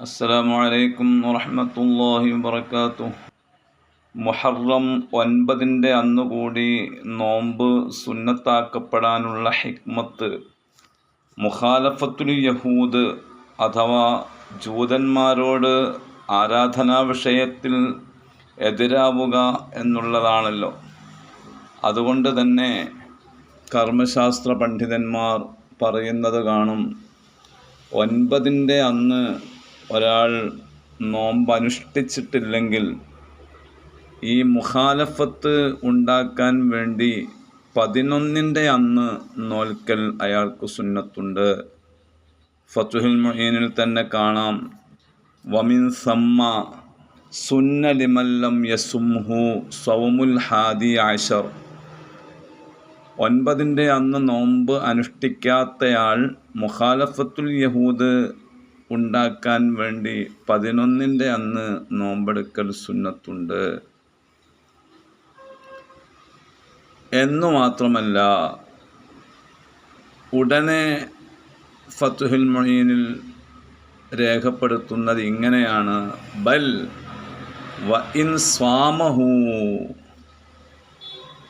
അസ്സലാമു അലൈക്കും വറഹ്മത്തുള്ളാഹി വബറകാതുഹു. മുഹറം ഒൻപതിന്റെ അന്നുകൂടി നോമ്പ് സുന്നത്താക്കപ്പെടാനുള്ള ഹിക്മത്ത് മുഖാലഫത്തുൽ യഹൂദ് അഥവാ ജൂതന്മാരോട് ആരാധനാ വിഷയത്തിൽ എതിരാവുക എന്നുള്ളതാണല്ലോ. അതുകൊണ്ട് തന്നെ കർമ്മശാസ്ത്ര പണ്ഡിതന്മാർ പറയുന്നത് കാണും ഒൻപതിന്റെ അന്ന് ഒരാൾ നോമ്പ് അനുഷ്ഠിച്ചിട്ടില്ലെങ്കിൽ ഈ മുഖാലഫത്ത് ഉണ്ടാക്കാൻ വേണ്ടി പതിനൊന്നിന്റെ അന്ന് നോൽക്കൽ അയാൾക്ക് സുന്നത്തുണ്ട്. ഫത്തുഹുൽ മൊഹീനിൽ തന്നെ കാണാം. വമിൻ സമ്മ സുന്നലിമല്ലം യസുംഹു സൗമുൽ ഹാദി ആഷർ ഒൻപതിന്റെ അന്ന് നോമ്പ് അനുഷ്ഠിക്കാത്തയാൾ മുഖാലഫത്തുൽ യഹൂദ് ഉണ്ടാക്കാൻ വേണ്ടി പതിനൊന്നിന്റെ അന്ന് നോമ്പെടുക്കൽ സുന്നത്തുണ്ട്. എന്നു മാത്രമല്ല ഉടനെ ഫത്തുഹിൽ മൊഹീനിൽ രേഖപ്പെടുത്തുന്നത് ഇങ്ങനെയാണ്. ബൽ വ ഇൻ സ്വാമഹൂ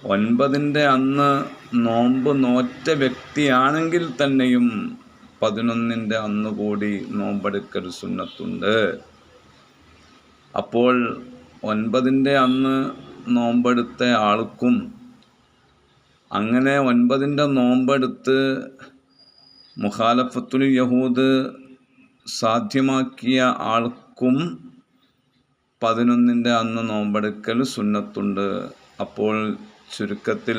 ഒൻപതിന്റെ അന്ന് നോമ്പ് നോറ്റ വ്യക്തിയാണെങ്കിൽ തന്നെയും പതിനൊന്നിന്റെ അന്ന് കൂടി നോമ്പെടുക്കൽ സുന്നത്തുണ്ട്. അപ്പോൾ ഒൻപതിന്റെ അന്ന് നോമ്പെടുത്ത ആൾക്കും അങ്ങനെ ഒൻപതിന്റെ നോമ്പെടുത്ത് മുഖാലഫത്തുൽ യഹൂദ് സാധ്യമാക്കിയ ആൾക്കും പതിനൊന്നിന്റെ അന്ന് നോമ്പെടുക്കൽ സുന്നത്തുണ്ട്. അപ്പോൾ ചുരുക്കത്തിൽ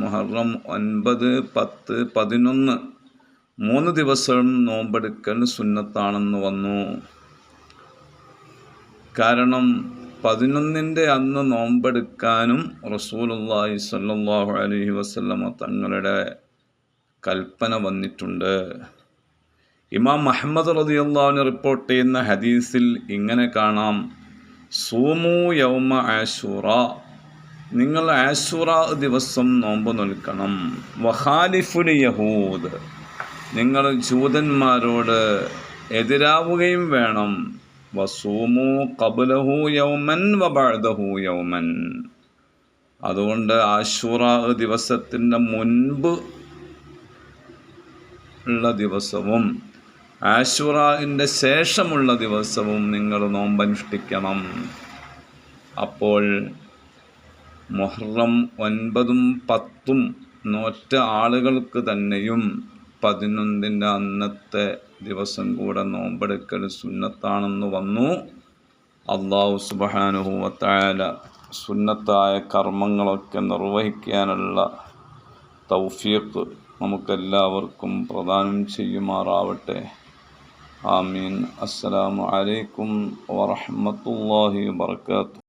മുഹറം ഒൻപത് പത്ത് പതിനൊന്ന് മൂന്ന് ദിവസം നോമ്പെടുക്കൽ സുന്നത്താണെന്ന് വന്നു. കാരണം പതിനൊന്നിന്റെ അന്ന് നോമ്പെടുക്കാനും റസൂലുള്ളാഹി സ്വല്ലല്ലാഹു അലൈഹി വസല്ലമ തങ്ങളുടെ കൽപ്പന വന്നിട്ടുണ്ട്. ഇമാം മുഹമ്മദ് റളിയല്ലാഹുവിന് റിപ്പോർട്ട് ചെയ്യുന്ന ഹദീസിൽ ഇങ്ങനെ കാണാം. സൂമു യൗമ ആശൂറ. നിങ്ങൾ ആശൂറ ദിവസം നോമ്പ് നിൽക്കണം വഹാലിഫുൽ യഹൂദ്. നിങ്ങൾ ജൂതന്മാരോട് എതിരാവുകയും വേണം. വസൂമു കബുലഹു യൗമൻ വബാഴ്ദഹു യൗമൻ. അതുകൊണ്ട് ആശൂറ ദിവസത്തിന്റെ മുൻപ് ഉള്ള ദിവസവും ആശുറാവിന്റെ ശേഷമുള്ള ദിവസവും നിങ്ങൾ നോമ്പനുഷ്ഠിക്കണം. അപ്പോൾ മുഹറം ഒൻപതും പത്തും നോറ്റ ആളുകൾക്ക് തന്നെയും പതിനൊന്നിന്റെ അന്നത്തെ ദിവസം കൂടെ നോമ്പെടുക്കൽ സുന്നത്താണെന്ന് വന്നു. അള്ളാഹു സുബാനുഹൂവത്തായ സുന്നത്തായ കർമ്മങ്ങളൊക്കെ നിർവഹിക്കാനുള്ള തൗഫീഖ് നമുക്കെല്ലാവർക്കും പ്രദാനം ചെയ്യുമാറാവട്ടെ. ആമീൻ. അസ്സലാമു അലൈക്കും വറഹ്മത്തുള്ളാഹി വബർക്കാത്തു